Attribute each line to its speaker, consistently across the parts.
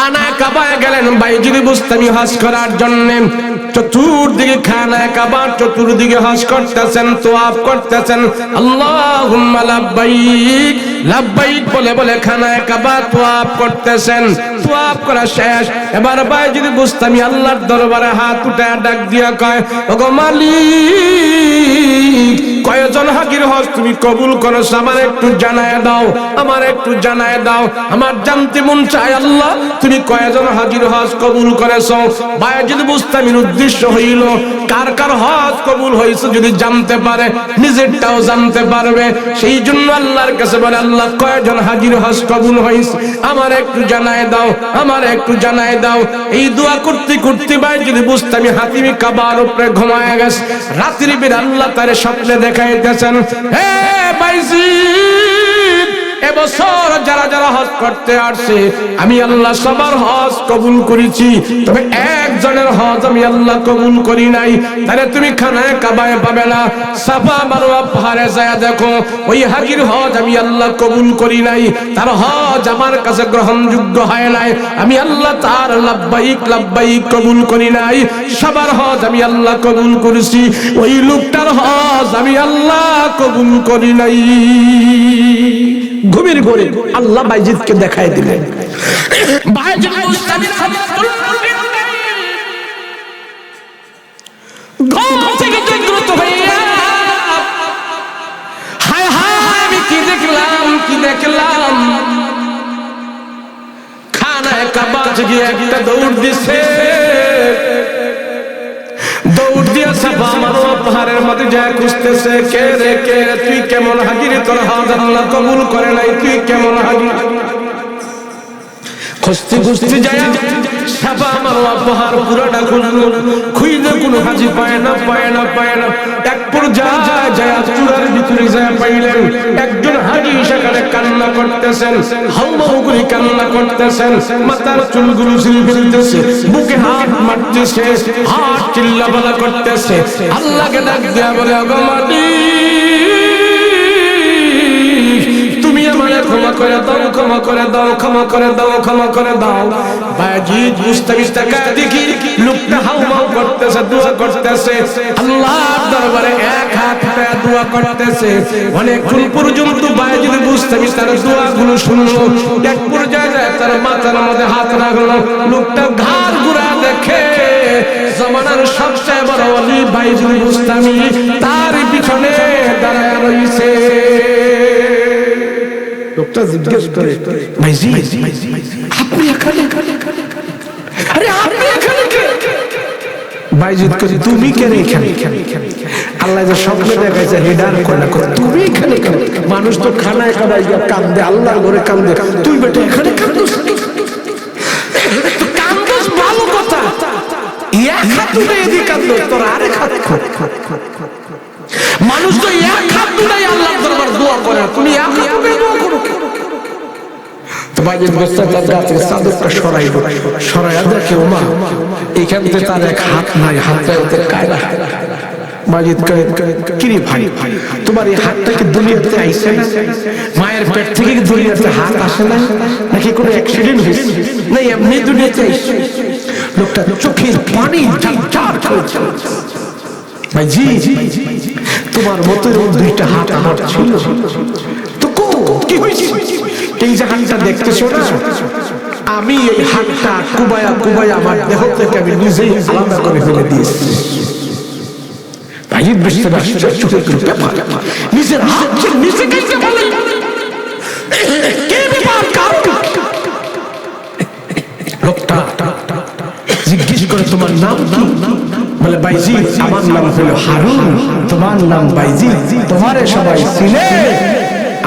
Speaker 1: খানা কাবায় গেলেন বাইজিরি বুস্তামি হজ করার জন্য। চতুর্দিকে খানা কাবা, চতুর্দিকে হজ করতেছেন তোয়াফ করতেছেন। আল্লাহুম্মা লাব্বাইক লাব্বাইক বলে বলে খানা কাবা তোয়াফ করতেছেন। তোয়াফ করা শেষ। এবার বাইজিরি বুস্তামি আল্লাহর দরবারে হাত উঠে ডাক দিয়া কয়, ওগো মালিক কয়জন হাকির হজ তুমি কবুল করেছ আমার একটু জানায় দাও, আমার একটু জানায় দাও, আমার জানতে মন চায় আল্লাহ, তুমি কয়জন হাজির হজ কবুল করেছ? বায়াজিদ বুস্তামির উদ্দেশ্য হইল, কার কার কবুল হয়েছে যদি জানতে পারে, নিজেরটাও জানতে পারবে। সেই জন্য আল্লাহর কাছে বলে, আল্লাহ, কয়জন হাজির হজ কবুল হয়েছে আমার একটু জানায় দাও, আমার একটু জানায় দাও। এই দোয়া করতে করতে বায়াজিদ বুস্তামি হাতিমি কাবার উপরে ঘুমায় গেছে রাত্রি বের আল্লাহ তারে স্বপ্নে দেখাইতেছেন হে বাইজিদ এবছর যারা যারা হজ করতে আসছে, আমি আল্লাহ সবার হজ কবুল করেছি। তবে একজনের হজ আমি আল্লাহ কবুল করি নাই। তাহলে তুমি খানায় কাবায় পাবে না। সাফা মারোয়া পাহাড়ে যায় দেখো, ওই হাজির হজ আমি আল্লাহ কবুল করি নাই। তার হজ আমার কাছে গ্রহণযোগ্য হয় নাই। আমি আল্লাহ তার লাব্বাইক লাব্বাইক কবুল করি নাই। সবার হজ আমি আল্লাহ কবুল করেছি। ওই লোকটার হজ আমি আল্লাহ কবুল করি নাই। ঘুমের ঘরে আল্লাহ বাইজিদকে দেখায় দিলেন। খানায় কাবা থেকে একটা দৌড় দিছে। দৌড় দিয়া সাফা পাহাড়ের মধ্যে যায় খুঁজতেছে কে রে কে? তুই কেমন হাজির? তোর হাজ আল্লাহ কবুল করে নাই। তুই কেমন হাজির? খুঁজতে খুঁজতে যায় সাফা মারোয়া পাহাড় পুরাটা খুঁজলো খুঁজে কোনো হাজি, পায় না পায় না পায় না। এক পর্যায়ে যায় চূড়ার ভিতরে যায় পাইলেন। একজন হাজি সেখানে কান্না করতেছেন। হাউমাউ করে কান্না করতেছেন। মাথার চুলগুলো ছিঁড়ে ফেলতেছে বুকে হাত মারতেছে। হাত চিল্লা বলা করতেছে। আল্লাহকে ডাক দেয়া বলে অগমাটি করে দাও, ক্ষমা করে দাও, ক্ষমা করে দাও। বাজিদ মুস্তাফিজ টাকা দেখি, লোকটা হাউমাউ করতেছে, দোয়া করতেছে। আল্লাহর দরবারে এক হাত পায়ে দোয়া করতেছে। অনেকক্ষণ পর্যন্ত বাজিদ মুস্তাফিজ তার দোয়াগুলো শুনলো, এক পর্যায়ে যায় তার মাথার মধ্যে হাত রাখল। লোকটা ঘাড় ঘুরা দেখে, জমানার সবচেয়ে বড় অলি বাইজুল মুস্তামি তার পিছনে দাঁড়ায় রইছে। লোকটা জিজ্ঞেস করে আরে তুমি কেন আল্লাহ যে স্বপ্নে দেখাইছে, হেডার তুমি এখানে মানুষ তো খানায় খানায় কান্দে, আল্লাহর ঘরে কান্দে। তুই বেটা এখানে কথা। আরেক হাত মানুষ তো এক হাত তুলেই আল্লাহর দরবার দোয়া করে, তুমি এক হাত তুলে দোয়া করো কেন? তো বাইজিদ গোস্তা তার চাদরটা সরাইল সরাইয়া দেখে, ওমা, এখান থেকে তার এক হাত নাই হাতটা ওতে কায়রা তোমার মতো দুইটা হাত আমার ছিল। তো কো, কি হয়েছে? এই যে হাতটা আমি এই হাতটা কুবায়া কুবায়া আমার দেহ থেকে আমি আলাদা করে ফেলে দিয়েছি। বুঝতে পারছি চোখের ব্যাপার। নিজে বলে। কে কারণ লোকটা জিজ্ঞেস করে, তোমার নাম কি? বলে, বাইজি, আমার নাম হলো হারুন। তোমার নাম বাইজি। তোমারে সবাই চিনে।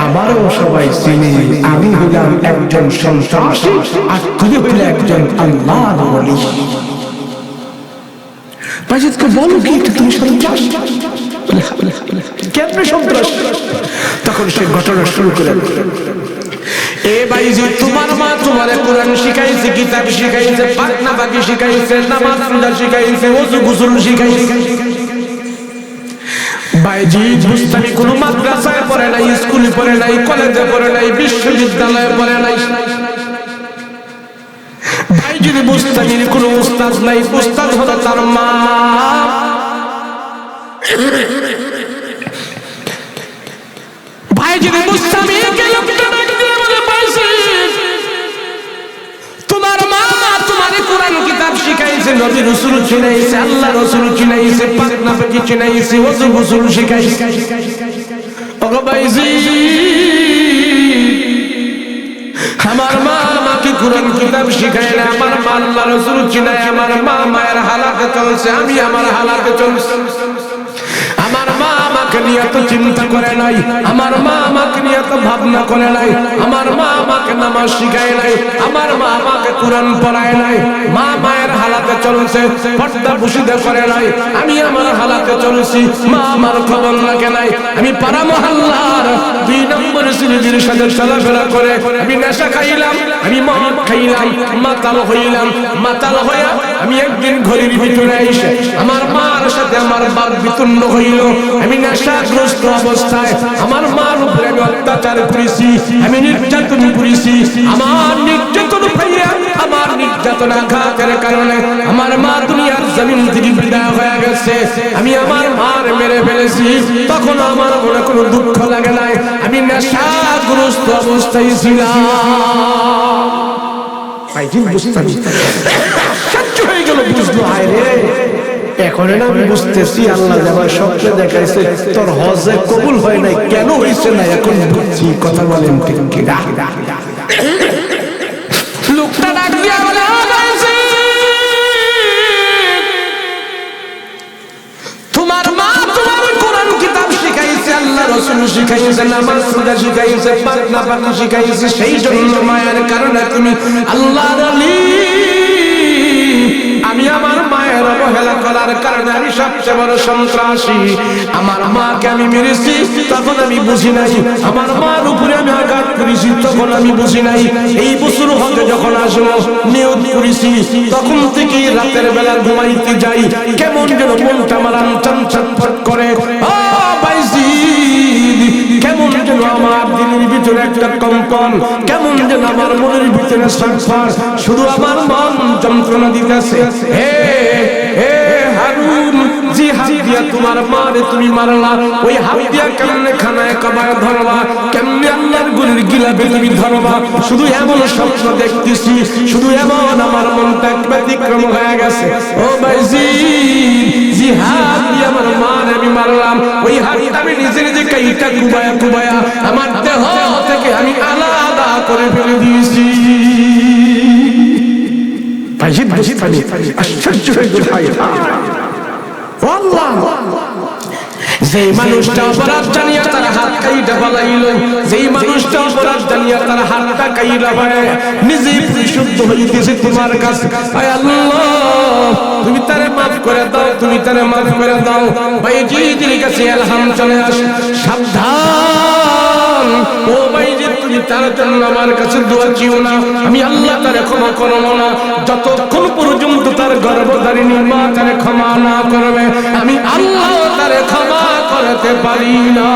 Speaker 1: আমারও সবাই চিনে। আমি হলাম একজন সন্ত্রাসী আর তুমি হলে একজন আল্লাহ বলি বাইজিদকে বলো কি তুমি সন্ত্রাস। কেমনে সন্ত্রাস? তখন সে ঘটনা শুরু করে এ বাইজি তোমার মা তোমারে কোরআন শিখাইছে, কিতাব শিখাইছে পাকনা পাকি শিখাইছে, নামাজ শিখাইছে, ওযু গোসল শিখাইছে। বাইজি বুস্তানি কোন মাদ্রাসায় পড়ে নাই, স্কুলে পড়ে নাই, কলেজে পড়ে নাই, বিশ্ববিদ্যালয়ে পড়ে নাই। ভাই যদি বুস্তানির কোন উস্তাদ নাই, উস্তাদ হলো তার মা। ভাই যদি বুস্তানিকে কোরআন কিতাব শিখাইছে, নবী রসুল চিনাইছে, আল্লাহ রসুল চিনাইছে, পাক নাফকি চিনাইছে, ওযু গোসল শিখাইছে। ওগো ভাইজি আমার মা আমাকে কোরআন কিতাব শিখায় না, আমার মা আল্লাহ রসুল চিনায়, আমার মা মায়ের হালাতে চলছে, আমি আমার হালাতে চলছি। নিয়ে তো চিন্তা করে নাই, আমার মা আমাকে নিয়ে তো ভাবনা করে নাই, আমার মা আমাকে নামাজ শিখায় নাই, আমার মা আমাকে কোরআন পড়ায় নাই, মা মায়ের হালাতে চলছে, পর্দা পুষিদে করে নাই, আমি আমার হালাতে চলছি, মা আমার খবর লাগে নাই, আমি পাড়া মহল্লার দুই নম্বর সিরিজের সাথে চলাফেরা করে, আমি নেশা খাইলাম আমি মদ খাইলাম, মাতাল হইলাম, মাতাল হইয়া আমি একদিন ঘড়ির ভিতরে এসে আমার মার সাথে আমার বাপ বিতুন্ন হইল। আমি নেশাগ্রস্ত অবস্থায় আমার মার উপরে আমি অত্যাচার করেছি, আমি নির্যাতন করেছি। আমার নির্যাতন ভাইয়া আমার নির্যাতন আঘাতের কারণে আমার মা দুনিয়ার জমিন থেকে বিদায় হয়ে গেছে। আমি আমার মার মেরে ফেলেছি, তখন আমার মনে কোনো দুঃখ লাগে নাই। আমি নেশাগ্রস্ত অবস্থায় ছিলাম। আমি বুঝতেছি, আল্লাহ আমার স্বপ্নে দেখাইছে, তোর কবুল হয় নাই, কেন হয়েছে না, এখন বুঝছি, কথা বলেন ঠিক লোকটা ডাক দিয়া রসুল শিখাইছে, নামাজ রোজা শিখাইছে পাক না শিখাইছে, সেই জন্য মায়ের কারণে তুমি আল্লাহর আলী। আমি আমার মায়ের অবহেলা করার কারণে আমি সবচেয়ে বড় সন্ত্রাসী। আমার মাকে আমি মেরেছি, তখন আমি বুঝি নাই। আমার মার উপরে আমি আঘাত করেছি, তখন আমি বুঝি নাই। এই বছর হতে যখন আসব নিয়োগ করেছি, তখন থেকে রাতের বেলা ঘুমাইতে যাই। কেমন যেন মনটা আমার আনচান করে। কেমন যেন আমার দিনের ভিতরে একটা কম্পন। কেমন যেন আমার মনের ভিতরে শুধু আমার মন যন্ত্রণা দিতেছে। হে হে দিয়া তোমার মারে তুমি মারলা। ওই হাত দিয়া কেমনে খানায় কবায় ধরবা? কেমনে আল্লাহর গুলির গিলাবে তুমি ধরবা? শুধু এমন স্বপ্ন দেখতেছি, শুধু এমন আমার মনটা ব্যতিক্রম হয়ে গেছে। ও ভাইজি জি হাত দিয়ে আমার মার আমি মারলাম, ওই আমি নিজে নিজে কাইটা কুবায়া কুবায়া আমার দেহ থেকে আমি আলাদা করে ফেলে দিয়েছি। বুঝতানি আশ্চর্য হয়ে যেই মানুষটা অপরাধ জানিয়া তার হাত কাইটা পালাইল যেই মানুষটা অপরাধ জানিয়া তার হাতটা কাইরা পায় নিজেই পরিশুদ্ধ হইতেছে তোমার কাছে। আয় আল্লাহ, তুমি তারে মাফ করে দাও, তুমি তারে মাফ করে দাও। ভাই জি কাছে চলে সাবধান তার জন্য আমার কাছে দোয়া চিও না। আমি আল্লাহ তারে ক্ষমা করব না। যতক্ষণ পর্যন্ত তার গর্ভধারিণী মা তারে ক্ষমা না করবে, আমি আল্লাহ তারে ক্ষমা করতে পারি না।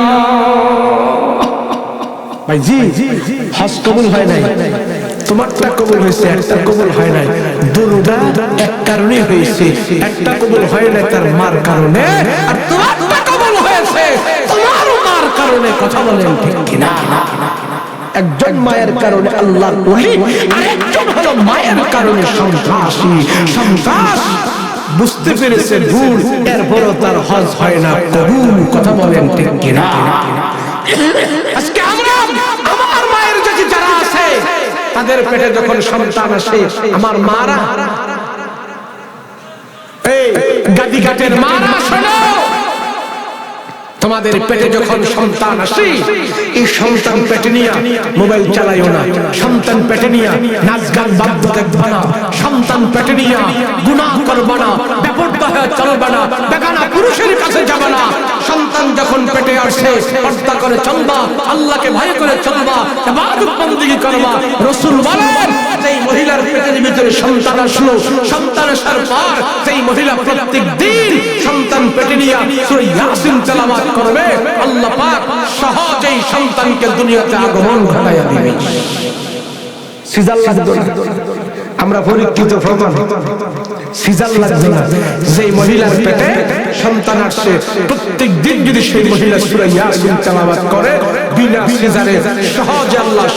Speaker 1: ভাই জি হয় নাই। তোমারটা কবুল হয়েছে, একটা কবুল হয় নাই। কারণে হয়েছে, একটা কবুল হয় নাই কারণে। মার কারণে, কথা বলেন ঠিক কিনা? একজন মায়ের কারণে আল্লাহ বলি আরেকজন হলো মায়ের কারণে সন্ত্রাসী। সন্ত্রাস বুঝতে পেরেছে ভুল, এরপরও তার হজ হয় না। কবুল কথা বলেন ঠিক কিনা? আজকে আমরা, আমার মায়ের যদি যারা আছে, তাদের পেটে যখন সন্তান আসে, আমার মারা, এই গাদি ঘাটের মারা শোনো। তোমাদের পেটে যখন সন্তান আসে, এই সন্তান পেটে নিয়ে মোবাইল চালাইও না। সন্তান পেটে নিয়ে নাচ গান বাদ্য দেখবে না। সন্তান পেটে নিয়ে গুণা করবে না বেপরদা হয়ে চলবে না, বেগানা পুরুষের কাছে যাবে না। সন্তান যখন পেটে আসে, পর্দা করে চলবা, আল্লাহকে ভয় করে চলবা, এবাদত বন্দেগী করবা। রাসূল বলেন যেই মহিলার পেটের ভিতরে সন্তান আসলো, সন্তান আসার পর সেই মহিলা প্রত্যেক দিন সন্তান পেটে নিয়ে সূরা ইয়াসিন তেলাওয়াত করবে, আল্লাহ পাক সহজেই সন্তানকে দুনিয়াতে আগমন ঘটাইয়া দিবে। আমরা পরীক্ষিত প্রমাণ সিজার লাগতো না আসছে, প্রত্যেক দিন সেই মহিলা সূরা বিনা সিজারে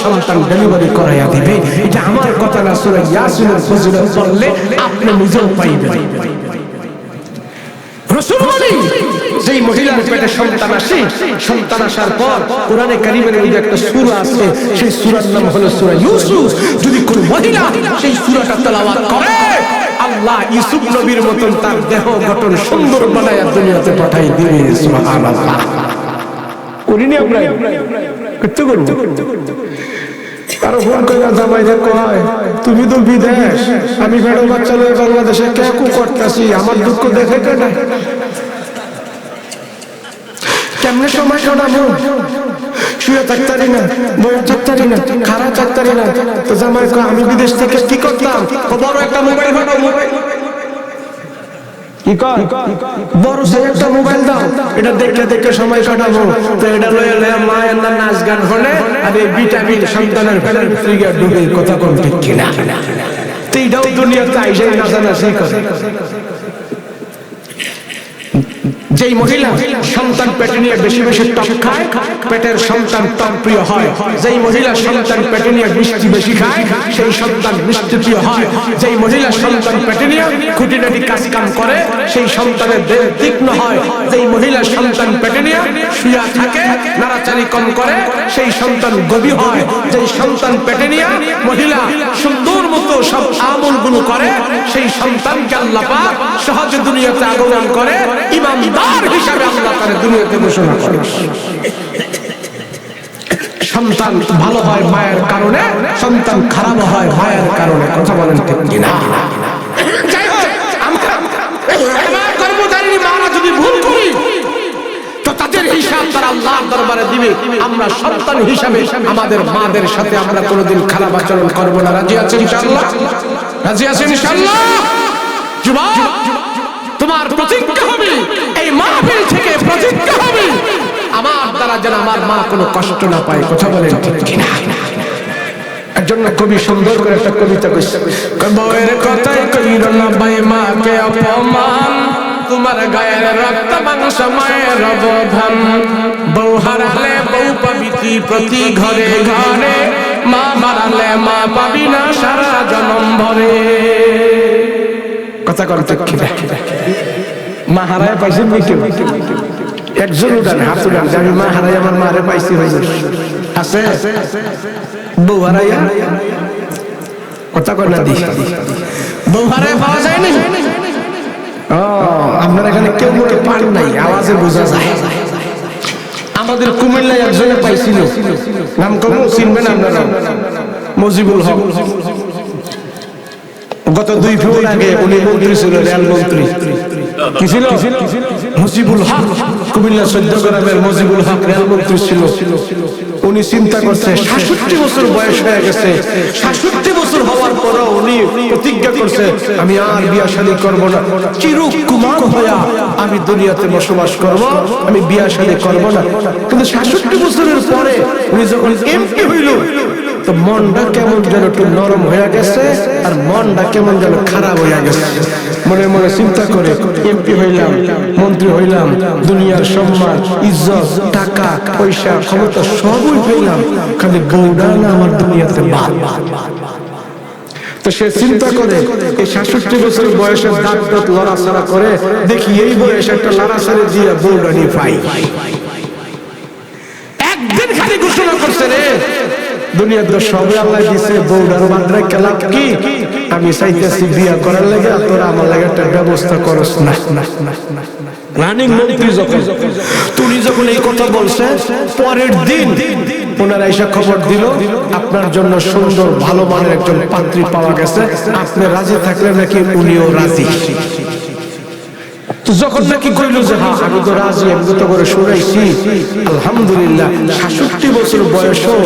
Speaker 1: সন্তান ডেলিভারি করাইয়া আমার কথা না, সূরা ইয়াসিনের ফজিলত আপনি নিজেও পাইবেন। যেই মহিলার পেটে সন্তান আসে সন্তান আসার পর কোরআনে কারিমের মধ্যে একটা সূরা আছে সেই সূরার নাম হলো সূরা ইউসুফ। যদি কোন মহিলা সেই সূরাটা তেলাওয়াত করে আল্লাহ ইউসুফ নবীর মতন তার দেহ গঠন সুন্দর বানায়া দুনিয়াতে পাঠাই দিবে সুবহানাল্লাহ। করিনি আমরা। করতে করব। কারও ফোন করে জামাই রে কয় তুমি তো বিদেশ। আমি বেড়ো বাচ্চা লয়ে বাংলাদেশে কে কু করতেছি আমার দুঃখ দেখে কেন? কেমনে সময় কাটাবো? শুয়ে থাকতারি না বয়ে থাকতারি না খারা থাকতারি না। তো জামাই আমি বিদেশ থেকে কি করতাম? বড় একটা মোবাইল ফাটাও মোবাইল বড় সে একটা মোবাইল দাও। এটা দেখে দেখে সময় কাটাবো। তো এটা লয়ে লয়ে মায়ের না নাচ গান হলে আর এই ভিটামিন সন্তানের ফেলের ডুবে কথা কোন ঠিক কিনা? তো এটাও দুনিয়াতে আইসাই নাচানাচি করে যেই মহিলা সন্তান পেটে নিয়ে বেশি বেশি টক খায়, পেটের সন্তান টক প্রিয় হয়। যেই মহিলা সন্তান পেটে নিয়ে মিষ্টি বেশি খায়, সেই সন্তান মিষ্টি প্রিয় হয়। যেই মহিলা সন্তান পেটে নিয়ে খুঁটিনাটি কাজ কাম করে, সেই সন্তানের দেহ তীক্ষ্ণ হয়। যেই মহিলা সন্তান পেটে নিয়ে শুয়া থাকে, নাড়াচাড়ি কম করে, সেই সন্তান গভীর হয়। যেই সন্তান পেটে নিয়ে মহিলা সুন্দর মতো সব আমলগুলো করে, সেই সন্তানকে আল্লাহ সহজে দুনিয়াতে আগমন করে, ইমানদার হিসাবে আল্লাহ তার দুনিয়াতে ঘোষণা করে। সন্তান ভালো হয় মায়ের কারণে, সন্তান খারাপ হয় মায়ের কারণে, কথা বলেন ঠিক কিনা? দিবে। আমরা আমাদের মাদের সাথে আমরা কোনোদিন খারাপ আচরণ করব না। রাজি ইনশাআল্লাহ? রাজি যুবক তোমার প্রতিজ্ঞা হবে। এই মাহফিল থেকে প্রতিজ্ঞা হবে। আমার দ্বারা যেন আমার মা কোনো কষ্ট না পায়, কথা বলেন জন্য কবি সুন্দর করে গায়ের প্রতি ঘরে ঘরে। মা মারালে মা পাবি না সারা জনম ভরে। কথা কর মা হারায় পাইছেন মিটে একজন উঠান হাত উঠান আমি মা হারাই আমার মারে পাইছি আছে? বউ হারাইয়া কথা কর না দি। বউ হারাই পাওয়া যায় না আপনার এখানে কেউ মনে পান নাই আওয়াজে বোঝা যায়। আমাদের কুমিল্লায় একজনে পাইছিল। নাম কম চিনবেন আপনারা? মজিবুল হক। গত দুই ফেব্রুয়ারি আগে উনি মন্ত্রী ছিল, রেল মন্ত্রী। কি ছিল? মুজিবুল হক, কুমিল্লা সদ্য গ্রামের মুজিবুল হক রেল মন্ত্রী ছিল। উনি চিন্তা করছে, সাতষট্টি বছর বয়স হয়ে গেছে। সাতষট্টি বছর হওয়ার পরও উনি প্রতিজ্ঞা করছে, আমি আর বিয়া শাদী করব না। চিরুক কুমার হইয়া আমি দুনিয়াতে বসবাস করব, আমি বিয়া শাদী করব না। কিন্তু সাতষট্টি বছরের পরে উনি যখন এমপি হইল তো মনটা কেমন যেন একটু নরম হয়ে গেছে, আর মনটা কেমন যেন খারাপ হয়ে গেছে। মনে মনে চিন্তা করে এমপি হইলাম, মন্ত্রী হইলাম, দুনিয়ার সম্মান, ইজ্জত, টাকা, পয়সা, ক্ষমতা সবই পেলাম, খালি বউডা না আমার দুনিয়াতে বাদ। তো সে চিন্তা করে, এই সাতষট্টি বছর বয়সের দাঁত দাঁত লড়াচড়া করে, দেখি এই বয়সে একটা লড়াচড়ে দিয়ে বউডা নিয়ে পাই। একদিন খালি ঘোষণা করছে রে দুনিয়ার তো সবে আল্লাহ দিছে খেলা কি? আমি চাইতেছি বিয়া করার লাগে তোরা আমার লাগে একটা ব্যবস্থা করস না। এই কথা বলছে দিন এসে খবর আপনার জন্য সুন্দর, ভালো মানের একজন পাত্রী পাওয়া গেছে। আপনি রাজি থাকলে নাকি উনিও রাজি? যখন নাকি কইল যে হ্যাঁ আমি তো রাজি, আমি তো করে শুনাইছি। আলহামদুলিল্লাহ, সাতষট্টি বছর বয়সও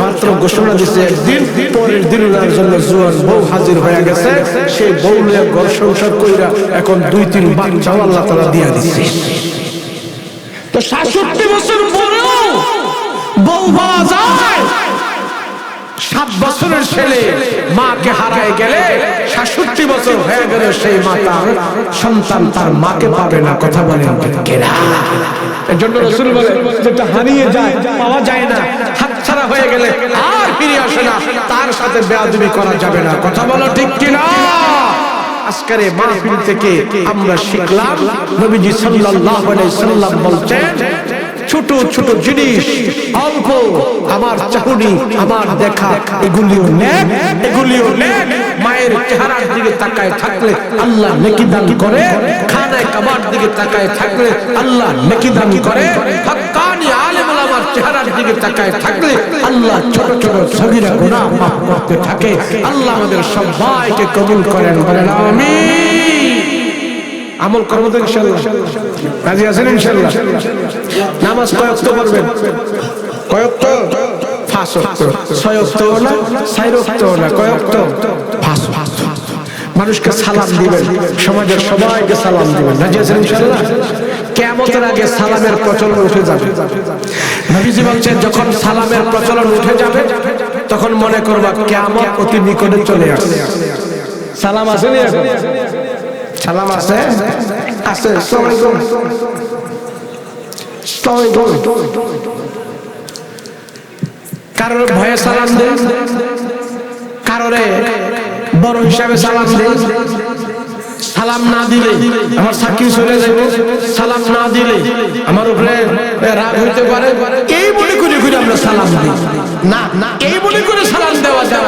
Speaker 1: মাত্র ঘোষণা দিছে, একদিন পরের দিন ওনার জন্য জোয়ান বউ হাজির হয়ে গেছে। সেই বউ নিয়ে ঘর সংসার কইরা এখন দুই তিন বাচ্চাও আল্লাহ তালা দিয়া দিচ্ছে তো সাতষট্টি বছর পরেও বউ পাওয়া যায়। সাত বছরের ছেলে মাকে হারায় গেলে সাতষট্টি বছর হয়ে গেলে সেই মা তার সন্তান তার মাকে পাবে না, কথা বলে, যেটা হারিয়ে যায়, পাওয়া যায় না, হাতছাড়া হয়ে গেলে আর ফিরে আসে তার সাথে বেয়াদবি করা যাবে না, কথা বলো ঠিক কিনা? আজকের মাহফিল থেকে আমরা শিখলাম, নবীজি সাল্লাল্লাহু আলাইহি সাল্লাম ছোট ছোট জিনিস। অল্প আমার চাহুনি আমার দেখা। এগুলিও নেক এগুলিও নেক মায়ের চেহারার দিকে তাকায় থাকলে আল্লাহ নেকি দান করে। খানায় কাবার দিকে তাকায় থাকলে আল্লাহ নেকি দান করে। হক্কানি আলেম আমার চেহারার দিকে তাকায় থাকলে আল্লাহ ছোট ছোট সগীরা গুনাহ মাফ করতে থাকে। আল্লাহ আমাদের সবাইকে কবুল করেন বলেন আমিন। আমল করব তো ইনশাল্লাহ রাজি আছেন ইনশাল্লাহ নামাজ কয়ক্ত করবেন ফাঁস ছয়ক্ত না না কয়ক্ত ফাঁস মানুষকে সালাম দিবেন, সমাজের সবাইকে সালাম দিবেন। রাজি আছেন ইনশাল্লাহ কেমতের আগে সালামের প্রচলন উঠে যাবে। নবীজি বলছেন, যখন সালামের প্রচলন উঠে যাবে, তখন মনে করবা কেমন অতি নিকটে চলে আসে সালাম আসেনি এখন? সালাম আছে? আছে সালামালাইকুম সালামালাইকুম কারোর ভয়ে সালাম দেন বড় হিসাবে সালাম সালাম না দিলে আমার সাক্ষী চলে যাবে সালাম না দিলে আমার উপরে রাগ হইতে পারে। এই বলে করে করে আমরা সালাম দিই। না এই বলে করে সালাম দেওয়া যায়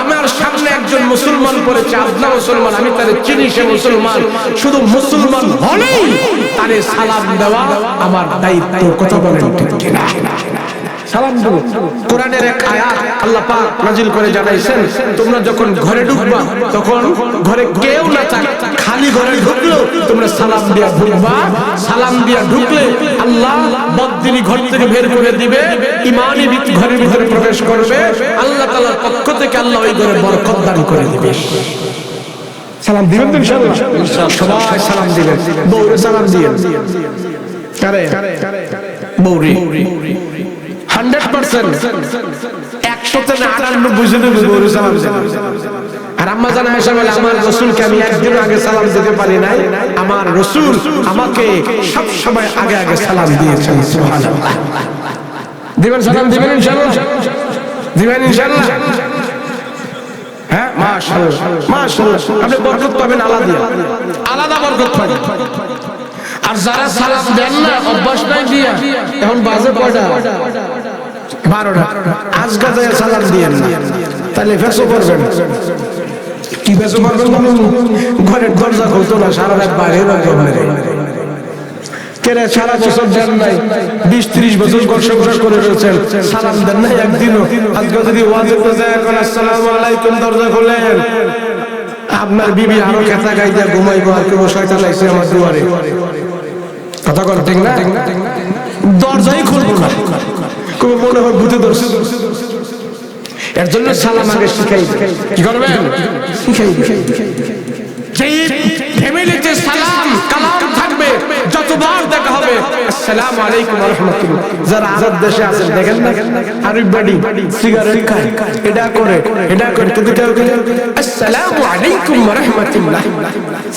Speaker 1: আমার সামনে একজন মুসলমান পড়েছে আবনা মুসলমান, আমি তাদের চিনি সে মুসলমান। শুধু মুসলমান হলেই তারে সালাম দেওয়া আমার দায়িত্ব, কথা বলেন ঠিক কিনা? সালাম দেবো কোরআনের এক আয়াত আল্লাহ পাক নাজিল করে জানাইছেন তোমরা যখন ঘরে ঢুকবা তখন ঘরে কেউ না থাক খালি ঘরে ঢুকলো তোমরা সালাম দিয়া ঢুকবা সালাম দিয়া ঢুকলে আল্লাহ বদিনী ঘর থেকে বের করে দিবে ইমানি ভিত ঘরের ভিতরে প্রবেশ করবে আল্লাহ তাআলার পক্ষ থেকে আল্লাহ ওই ঘরে বরকত দান করে দিবে সালাম দিবেন তো ইনশাআল্লাহ সবাই সালাম দিবেন বউরে সালাম দিবেন কারে বউরি হান্ড্রেড পার্সেন্ট। একশোতে না আটানব্বই জনে সালাম আর রসুলকে আমি একদিন আগে সালাম দিতে পারি নাই। আমার রসুল আমাকে সব আগে আগে সালাম দিয়েছেন, সুবহানাল্লাহ। দিবেন সালাম, দিবেন ইনশাআল্লাহ। দিবেন হ্যাঁ আপনি বরকত পাবেন আলাদা। আলাদা আর যারা সালাম দেন না, অভ্যাস নাই দিয়া। এখন বাজে কয়টা? বারোটা। আজ গাজায় সালাম দিয়েন না। তাহলে ফেসো করবেন। কি ফেসো করবেন ঘরের দরজা খুলতো না সারা রাত বাইরে রাখবেন কেরে সারা বছর দেন নাই বিশ ত্রিশ বছর ঘর সংসার করে রয়েছেন সালাম দেন নাই একদিনও। আজকে যদি ওয়াজে যায় এখন আসসালামু আলাইকুম দরজা খোলেন। আপনার বিবি আরও খেতা গাই দিয়ে ঘুমাইবো আর কেউ শয়তান লাগছে আমার দুয়ারে। কথা কর ঠিক না? দরজাই খুলবো না। কোনো মনে হয় ভূতে ধরছে। এর জন্য সালাম আগে শিখাই কি করবেন শিখাই যেই ফ্যামিলিতে সালাম কালাম থাকবে যতবার দেখা হবে আসসালামু আলাইকুম ওয়া রাহমাতুল্লাহ। যারা আজাদ দেশে আছেন দেখেন না? আরিফ বাড়ি সিগারেট খায় এটা করে এটা করে কিন্তু কেউ কেউ আসসালামু আলাইকুম ওয়া রাহমাতুল্লাহ।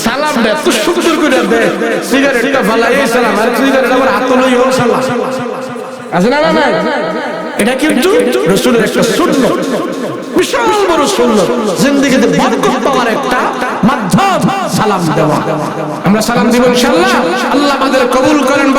Speaker 1: সালাম দে এত সুন্দর করে দে সিগারেটটা ভালাই সালাম আর সিগারেট আবার হাত লইও সালাম। আছে না না না? এটা কিন্তু রসুলের একটা শূন্য বিশাল বড় শূন্য জিন্দিগিতে বরকত পাওয়ার একটা মাধ্যম। সালাম দেওয়া। আমরা সালাম দিব ইনশাআল্লাহ। আল্লাহ আমাদের কবুল করেন